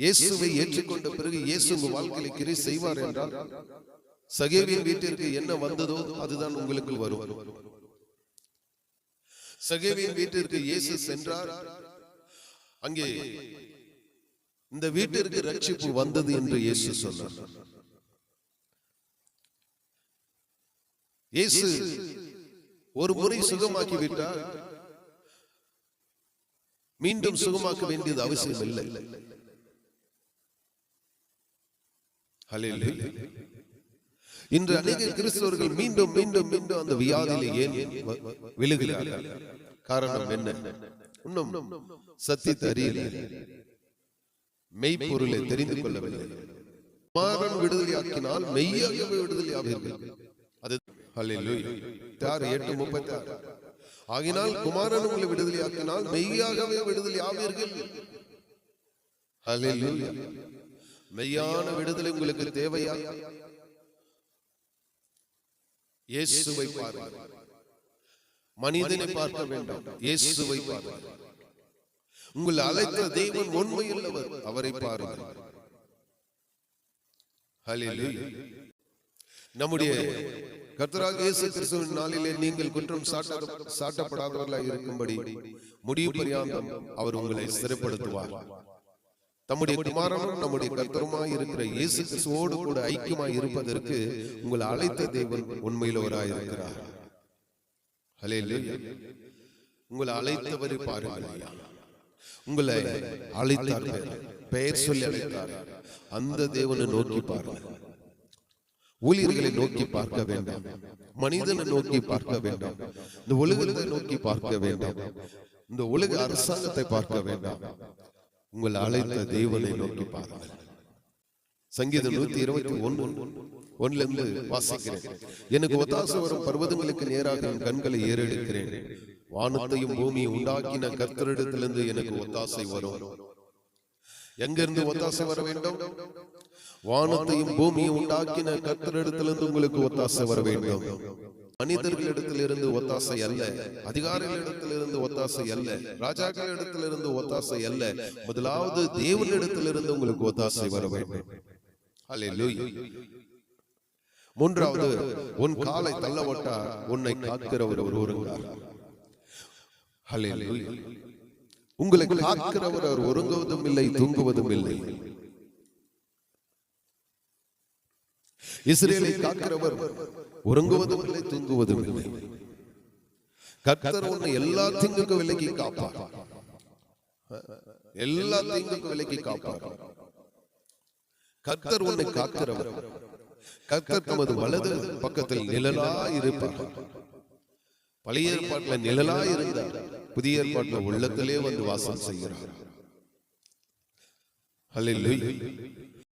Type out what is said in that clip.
இயேசுவை ஏற்றுக்கொண்ட பிறகு இயேசு உங்க வாழ்க்கையில கிரி செய்வார் என்றால் சகேவியின் வீட்டிற்கு என்ன வந்ததோ அதுதான் உங்களுக்கு வரும். சகேவியின் வீட்டிற்கு இயேசு சென்றார். அங்கே இந்த வீட்டிற்கு ரட்சிப்பு வந்தது என்று இயேசு சொன்னார். இயேசு ஒரு முறை சுகமாக்கி விட்டார் மீண்டும் சுகமாக்க வேண்டியது அவசியம் இல்லை இன்று அநேக கிறிஸ்தவர்கள் மீண்டும் மீண்டும் மீண்டும் அந்த வியாதியில ஏன் விழுகிறார்கள்? காரணம் என்ன? இன்னும் சத்தியத்தை அறியல மெய்ப்பொருளை தெரிந்து கொள்ளவில்லை. குமாரன் விடுதலையாக்கினால் மெய்யாகவே விடுதலை அது ஹalleluya. எட்டு முப்பத்தி ஆறு ஆகினால் குமாரன் உங்களை விடுதலையாக்கினால் மெய்யாகவே விடுதலை ஆவீர்கள் மெய்யான விடுதலை உங்களுக்கு தேவையா? இயேசுவை பாருங்கள். மனிதனை பார்க்க வேண்டாம். இயேசுவை பாருங்கள். உங்களை அழைத்த தெய்வம் உண்மையுள்ளவர். அவரை பாருங்கள். நம்முடைய கர்த்தராக இயேசு கிறிஸ்துவின் நாளிலே நீங்கள் குற்றம் சாட்ட சாட்டப்படாதவர்களாக இருக்கும்படி முடிவு பரியாந்தம் அவர் உங்களை சிறைப்படுத்துவார். தம்முடைய குமாரனும் நம்முடைய கர்த்தருமாய் இருக்கிற இயேசு கிறிஸ்துவோடு கூட ஐக்கியமாய் இருப்பதற்கு உங்களை அழைத்த தேவன் உண்மையிலவராய் இருக்கிறார். ஹalleluya. உங்களை அழைத்தவரை பாருங்கள். உங்களை அழைத்தார் பெயர். பெயர் சொல்லி அழைத்தார். அந்த தேவனை நோக்கி பாருங்கள். ஊழியர்களை நோக்கி பார்க்க வேண்டாம். மனிதனை நோக்கி பார்க்க வேண்டாம். இந்த உலகத்தை நோக்கி பார்க்க வேண்டாம். இந்த உலக அரசாங்கத்தை பார்க்க வேண்டாம். உங்களை அழைத்த தேவனை நோக்கி பாருங்கள். சங்கீதம் நூத்தி இருபத்தி ஒன்று ஒன்னுல இருந்து வாசிக்கிறேன். எனக்கு ஒத்தாசை வரும் பர்வதங்களுக்கு நேராக என் கண்களை ஏறெடுக்கிறேன். வானத்தையும் பூமியை உண்டாக்கின கர்த்தரிடத்திலிருந்து எனக்கு ஒத்தாசை வரும். எங்கிருந்து ஒத்தாசை வர வேண்டும்? வானத்தையும் பூமியை உண்டாக்கின கர்த்தரிடத்திலிருந்து உங்களுக்கு ஒத்தாசை வர வேண்டும். மனிதர்களிடத்திலிருந்து ஒத்தாசை அல்ல அதிகாரிகளிடத்திலிருந்து ஒத்தாசை அல்ல ராஜாக்களிடத்திலிருந்து ஒத்தாசை அல்ல முதலாவது தேவனிடத்திலிருந்து உங்களுக்கு ஒத்தாசை வர வேண்டும். மூன்றாவது உன் காலை தள்ளவட்டா உன்னை காக்கிறவர் ஒருவருங்கிறார் ஹalleluya. உங்களை காக்கிறவர் அவர் ஒருங்குவதும் இல்லை தூங்குவதும் இல்லை. இஸ்ரேலை காக்கிறவர் உறங்குவதும் இல்லை தூங்குவதும் இல்லை. கர்த்தர் உன்னை எல்லா தீங்குக்கும் விலக்கி காப்பார். எல்லா தீங்குக்கும் விலக்கி காப்பார். கர்த்தர் உன்னை காக்கிறவர். கர்த்தர் தமது வலது பக்கத்தில் நிழலா இருப்பார். பழைய ஏற்பாட்டுல நிழலா இருந்தார். புதிய ஏற்பாட்டுல உள்ளத்திலே வந்து வாசம் செய்கிறார். அல்ல